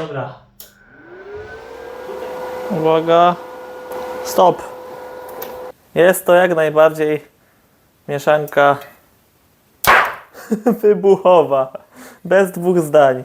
Dobra. Uwaga. Stop. Jest to jak najbardziej mieszanka wybuchowa. Bez dwóch zdań.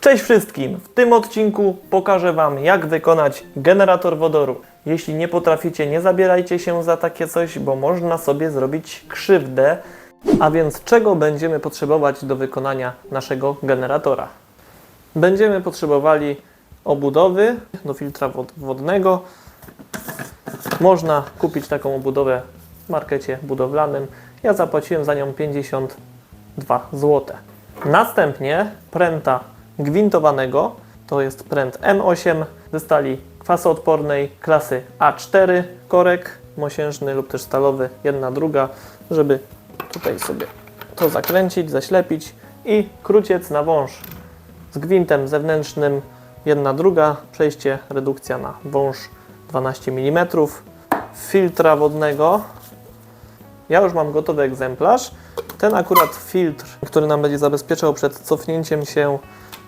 Cześć wszystkim! W tym odcinku pokażę Wam, jak wykonać generator wodoru. Jeśli nie potraficie, nie zabierajcie się za takie coś, bo można sobie zrobić krzywdę. A więc czego będziemy potrzebować do wykonania naszego generatora? Będziemy potrzebowali obudowy do filtra wod- wodnego. Można kupić taką obudowę w markecie budowlanym. Ja zapłaciłem za nią 52 zł. Następnie pręta gwintowanego, to jest pręt M8 ze stali kwasoodpornej klasy A4, korek mosiężny lub też stalowy, jedna druga, żeby tutaj sobie to zakręcić, zaślepić i kruciec na wąż z gwintem zewnętrznym, jedna druga, przejście, redukcja na wąż 12 mm, filtra wodnego. Ja już mam gotowy egzemplarz. Ten akurat filtr, który nam będzie zabezpieczał przed cofnięciem się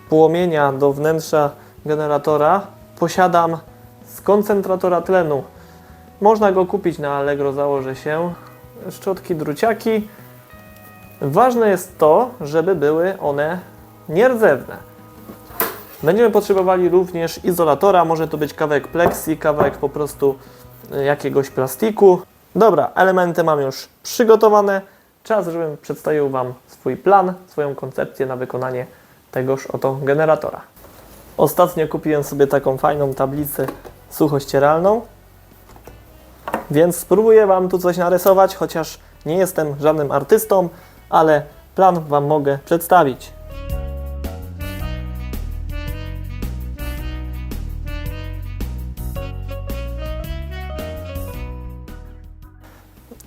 płomienia do wnętrza generatora, posiadam z koncentratora tlenu. Można go kupić na Allegro, założę się. Szczotki, druciaki. Ważne jest to, żeby były one nierdzewne. Będziemy potrzebowali również izolatora, może to być kawałek plexi, kawałek po prostu y, jakiegoś plastiku. Dobra, elementy mam już przygotowane. Czas, żebym przedstawił Wam swój plan, swoją koncepcję na wykonanie tegoż oto generatora. Ostatnio kupiłem sobie taką fajną tablicę suchościeralną, więc spróbuję Wam tu coś narysować, chociaż nie jestem żadnym artystą, ale plan Wam mogę przedstawić.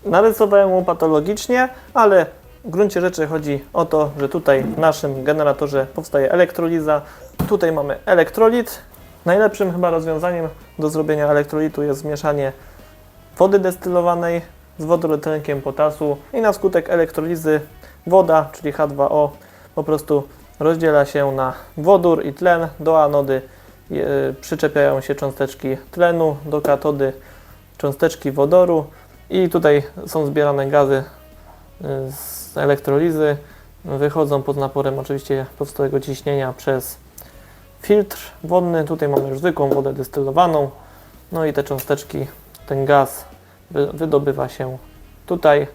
Narysowałem ją patologicznie, ale w gruncie rzeczy chodzi o to, że tutaj w naszym generatorze powstaje elektroliza. Tutaj mamy elektrolit. Najlepszym chyba rozwiązaniem do zrobienia elektrolitu jest zmieszanie wody destylowanej z wodorotlenkiem potasu i na skutek elektrolizy woda, czyli H2O, po prostu rozdziela się na wodór i tlen. Do anody e, przyczepiają się cząsteczki tlenu, do katody cząsteczki wodoru i tutaj są zbierane gazy y, z elektrolizy. Wychodzą pod naporem oczywiście powstałego ciśnienia przez filtr wodny. Tutaj mamy już zwykłą wodę destylowaną. No i te cząsteczki, ten gaz wy- wydobywa się tutaj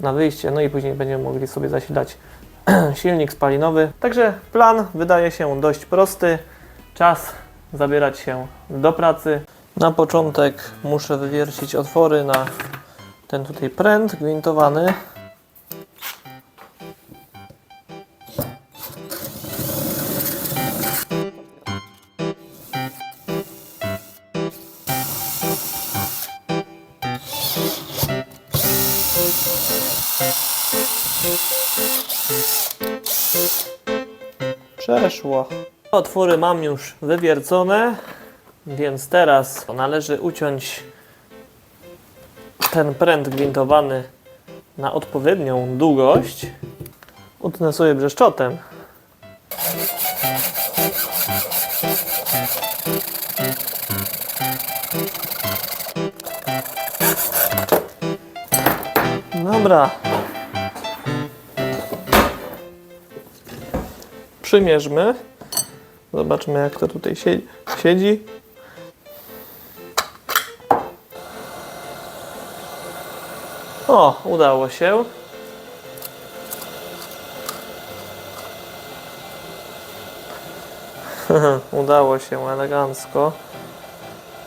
na wyjście. No i później będziemy mogli sobie zasilać silnik spalinowy. Także plan wydaje się dość prosty. Czas zabierać się do pracy. Na początek muszę wywiercić otwory na ten tutaj pręt gwintowany. Przeszło. Otwory mam już wywiercone, więc teraz należy uciąć ten pręt gwintowany na odpowiednią długość. Utnę sobie brzeszczotem. Dobra. Przymierzmy. Zobaczmy jak to tutaj sie- siedzi. O, udało się. udało się elegancko.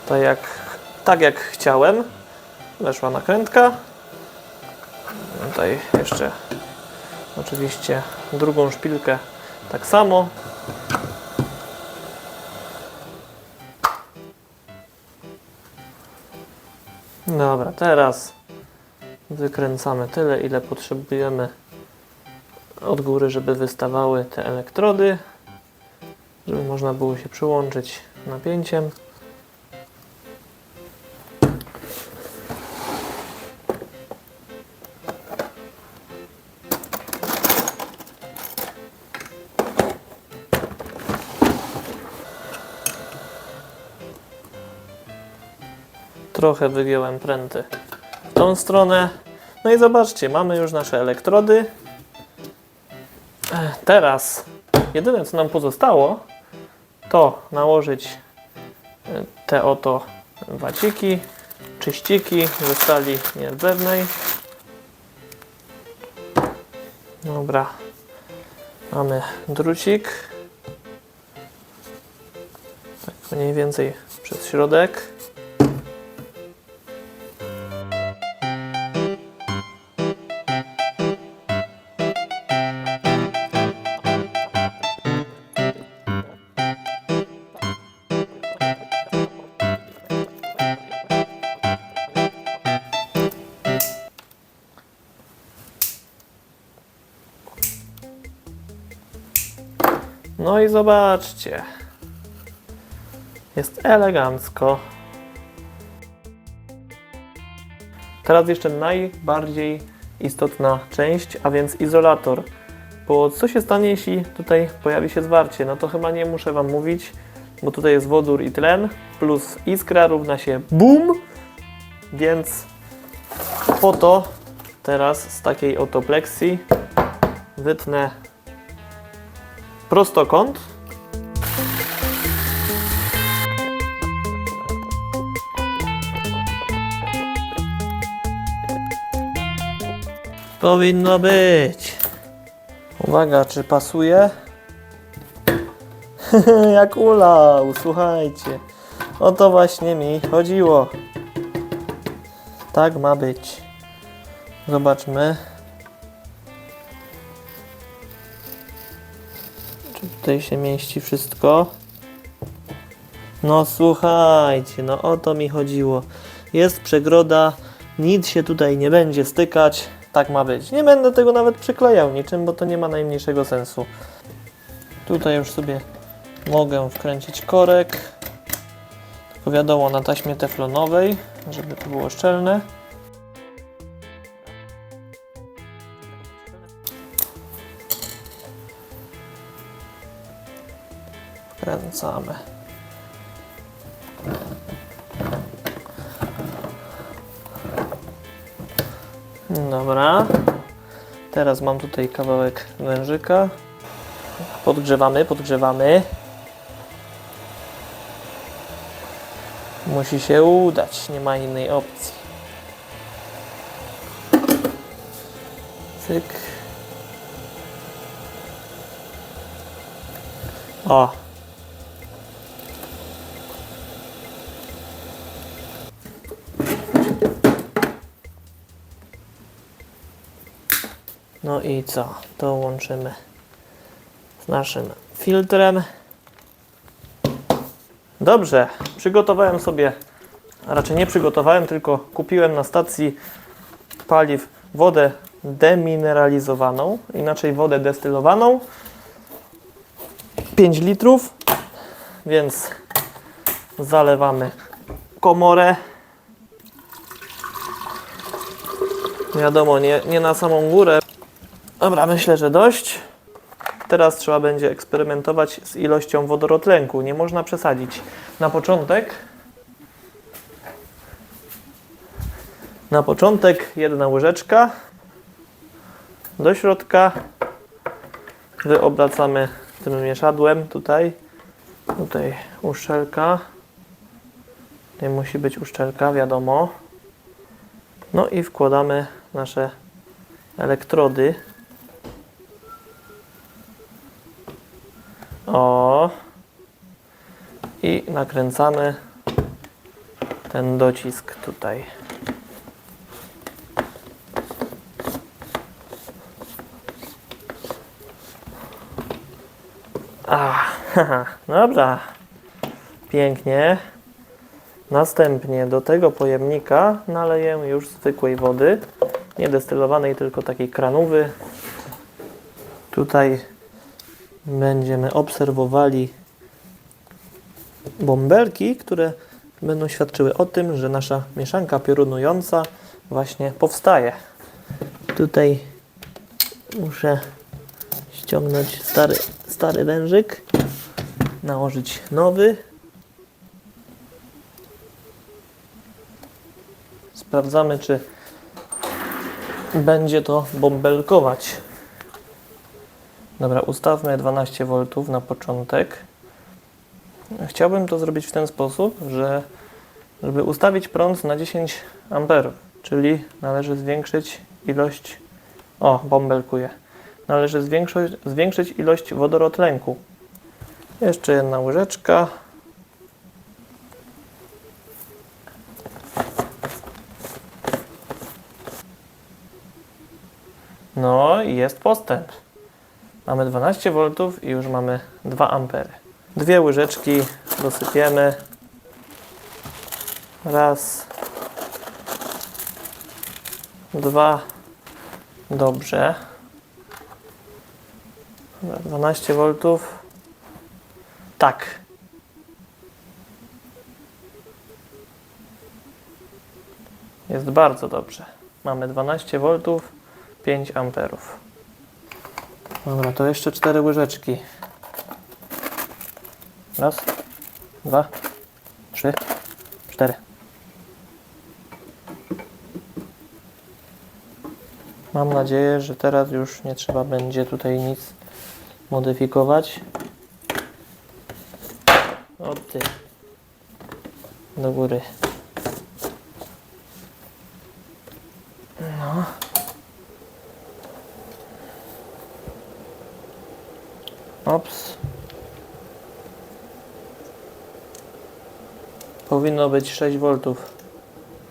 Tak jak, tak jak chciałem. Weszła nakrętka. Tutaj jeszcze oczywiście drugą szpilkę tak samo. Dobra, teraz Wykręcamy tyle, ile potrzebujemy od góry, żeby wystawały te elektrody, żeby można było się przyłączyć napięciem. Trochę wygiąłem pręty tą stronę. No i zobaczcie, mamy już nasze elektrody. Teraz jedyne co nam pozostało to nałożyć e, te oto waciki, czyściki ze stali nierdzewnej. Dobra, mamy drucik. Tak mniej więcej przez środek. Zobaczcie. Jest elegancko. Teraz jeszcze najbardziej istotna część, a więc izolator. Bo co się stanie, jeśli tutaj pojawi się zwarcie? No to chyba nie muszę Wam mówić, bo tutaj jest wodór i tlen, plus iskra równa się BUM! Więc po to teraz z takiej oto pleksji wytnę prostokąt. Powinno być. Uwaga, czy pasuje? Jak ulał, słuchajcie. O to właśnie mi chodziło. Tak ma być. Zobaczmy. Tutaj się mieści wszystko? No słuchajcie, no o to mi chodziło. Jest przegroda, nic się tutaj nie będzie stykać. Tak ma być. Nie będę tego nawet przyklejał niczym, bo to nie ma najmniejszego sensu. Tutaj już sobie mogę wkręcić korek. Tylko wiadomo na taśmie teflonowej, żeby to było szczelne. Wkręcamy. Dobra. Teraz mam tutaj kawałek wężyka. Podgrzewamy, podgrzewamy. Musi się udać, nie ma innej opcji. Cyk. O. No i co? To łączymy z naszym filtrem. Dobrze, przygotowałem sobie, a raczej nie przygotowałem, tylko kupiłem na stacji paliw wodę demineralizowaną, inaczej wodę destylowaną. 5 litrów, więc zalewamy komorę. Wiadomo, nie, nie na samą górę. Dobra, myślę, że dość. Teraz trzeba będzie eksperymentować z ilością wodorotlenku. Nie można przesadzić. Na początek na początek jedna łyżeczka do środka wyobracamy tym mieszadłem tutaj tutaj uszczelka tutaj musi być uszczelka, wiadomo no i wkładamy nasze elektrody O. I nakręcamy ten docisk tutaj. A, haha, dobra. Pięknie. Następnie do tego pojemnika naleję już zwykłej wody, nie destylowanej, tylko takiej kranowy. Tutaj będziemy obserwowali bąbelki, które będą świadczyły o tym, że nasza mieszanka piorunująca właśnie powstaje. Tutaj muszę ściągnąć stary, stary wężyk, nałożyć nowy. Sprawdzamy, czy będzie to bąbelkować. Dobra, ustawmy 12 V na początek. Chciałbym to zrobić w ten sposób, że żeby ustawić prąd na 10 amperów, czyli należy zwiększyć ilość o, bąbelkuje. Należy zwiększyć, zwiększyć ilość wodorotlenku. Jeszcze jedna łyżeczka. No i jest postęp. Mamy 12 V i już mamy 2 ampery. Dwie łyżeczki dosypiemy. Raz. Dwa. Dobrze. Dobra, 12 V. Tak. Jest bardzo dobrze. Mamy 12 V, 5 amperów. Dobra, to jeszcze 4 łyżeczki. Raz, dwa, trzy, cztery. Mam nadzieję, że teraz już nie trzeba będzie tutaj nic modyfikować. O ty. Do góry. No. Powinno być 6 V.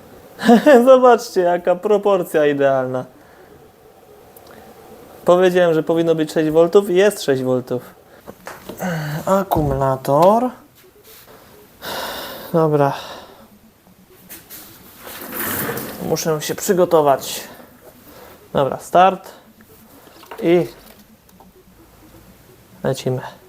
Zobaczcie, jaka proporcja idealna. Powiedziałem, że powinno być 6 V i jest 6 V. Akumulator. Dobra. Muszę się przygotować. Dobra, start. I lecimy.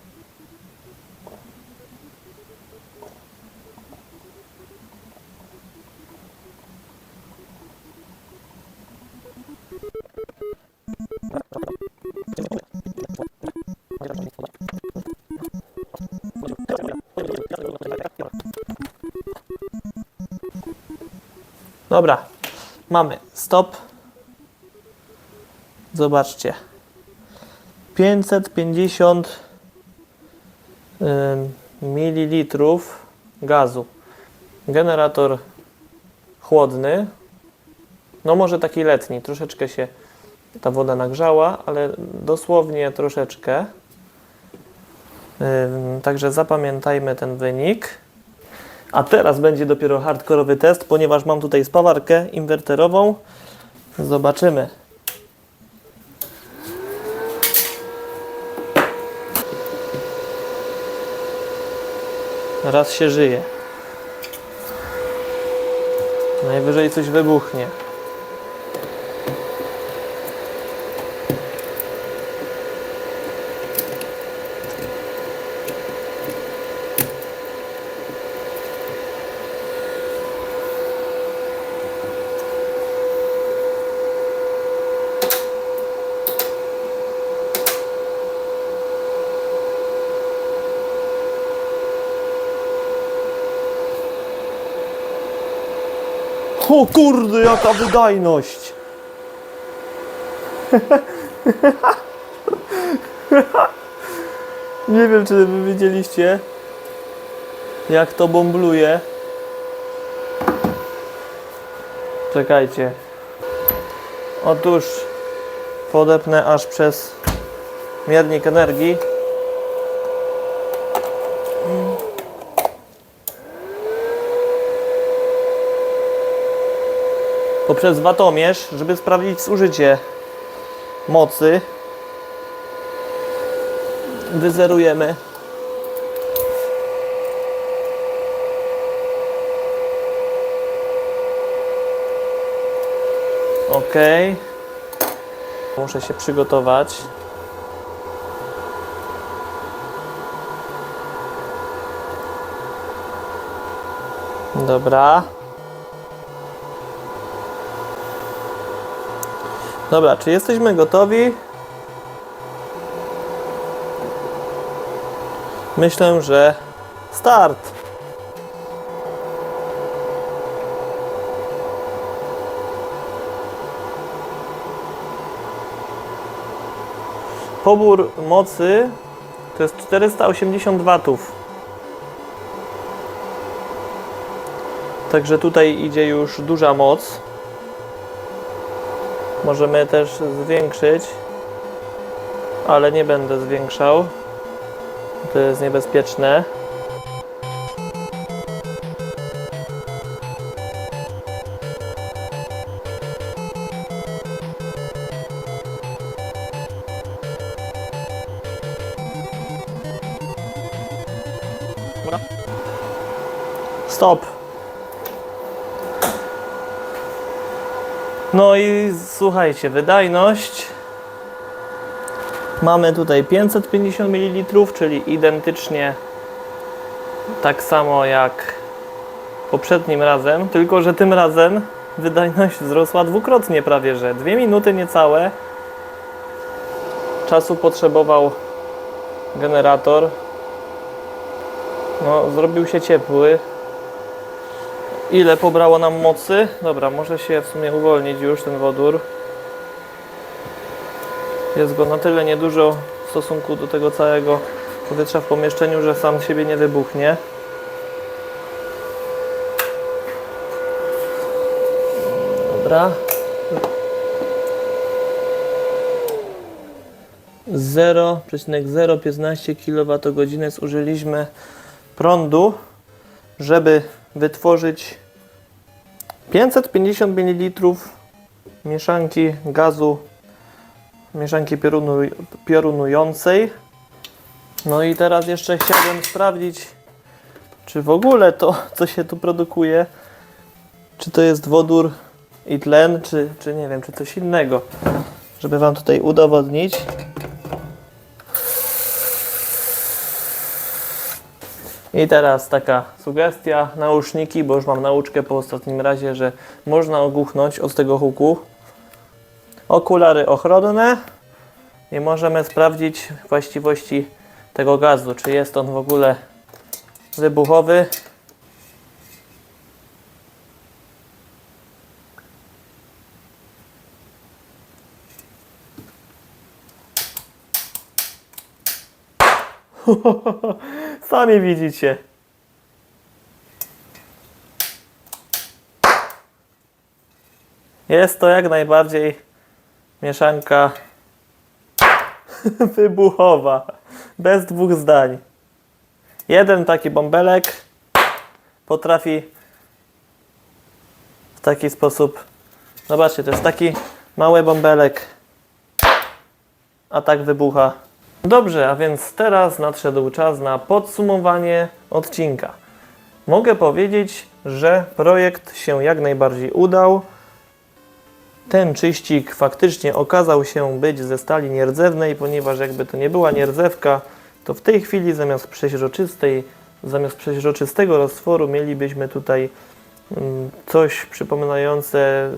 Dobra, mamy stop. Zobaczcie. 550 ym, mililitrów gazu. Generator chłodny. No może taki letni, troszeczkę się ta woda nagrzała, ale dosłownie troszeczkę. Także zapamiętajmy ten wynik. A teraz będzie dopiero hardkorowy test, ponieważ mam tutaj spawarkę inwerterową. Zobaczymy. Raz się żyje. Najwyżej coś wybuchnie. O kurde, jaka wydajność! Nie wiem, czy wy widzieliście, jak to bombluje. Czekajcie. Otóż podepnę aż przez miernik energii. Poprzez watomierz, żeby sprawdzić zużycie mocy. Wyzerujemy. Ok. Muszę się przygotować. Dobra. Dobra, czy jesteśmy gotowi? Myślę, że start. Pobór mocy to jest 480 watów. Także tutaj idzie już duża moc. Możemy też zwiększyć, ale nie będę zwiększał. To jest niebezpieczne. No i słuchajcie, wydajność. Mamy tutaj 550 ml, czyli identycznie tak samo jak poprzednim razem, tylko że tym razem wydajność wzrosła dwukrotnie prawie, że dwie minuty niecałe czasu potrzebował generator. No, zrobił się ciepły. Ile pobrało nam mocy? Dobra, może się w sumie uwolnić już ten wodór. Jest go na tyle niedużo w stosunku do tego całego powietrza w pomieszczeniu, że sam siebie nie wybuchnie. Dobra. 0,015 kWh zużyliśmy prądu, żeby wytworzyć 550 ml mieszanki gazu, mieszanki piorunu, piorunującej. No i teraz jeszcze chciałbym sprawdzić, czy w ogóle to, co się tu produkuje, czy to jest wodór i tlen, czy, czy nie wiem, czy coś innego. Żeby Wam tutaj udowodnić. I teraz taka sugestia, nauszniki, bo już mam nauczkę po ostatnim razie, że można ogłuchnąć od tego huku. Okulary ochronne i możemy sprawdzić właściwości tego gazu, czy jest on w ogóle wybuchowy. Sami widzicie. Jest to jak najbardziej mieszanka wybuchowa. Bez dwóch zdań. Jeden taki bąbelek potrafi w taki sposób. Zobaczcie, to jest taki mały bąbelek, a tak wybucha. Dobrze, a więc teraz nadszedł czas na podsumowanie odcinka. Mogę powiedzieć, że projekt się jak najbardziej udał. Ten czyścik faktycznie okazał się być ze stali nierdzewnej, ponieważ jakby to nie była nierdzewka, to w tej chwili zamiast przeźroczystej, zamiast przeźroczystego roztworu mielibyśmy tutaj mm, coś przypominające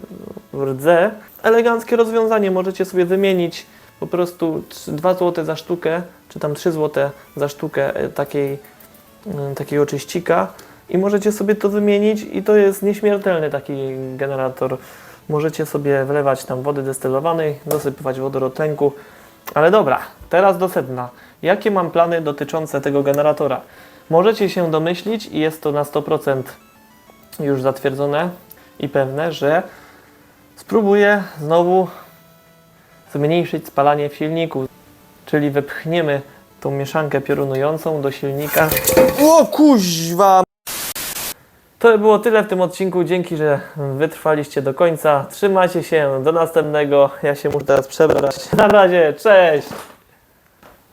rdze. Eleganckie rozwiązanie, możecie sobie wymienić po prostu 2 zł za sztukę, czy tam 3 zł za sztukę e, takiej, mm, takiego czyścika i możecie sobie to wymienić i to jest nieśmiertelny taki generator. Możecie sobie wlewać tam wody destylowanej, dosypywać wodorotlenku. Ale dobra, teraz do sedna. Jakie mam plany dotyczące tego generatora? Możecie się domyślić i jest to na 100% już zatwierdzone i pewne, że spróbuję znowu zmniejszyć spalanie w silniku. Czyli wepchniemy tą mieszankę piorunującą do silnika. O kuźwa! To by było tyle w tym odcinku. Dzięki, że wytrwaliście do końca. Trzymajcie się. Do następnego. Ja się muszę teraz przebrać. Na razie. Cześć!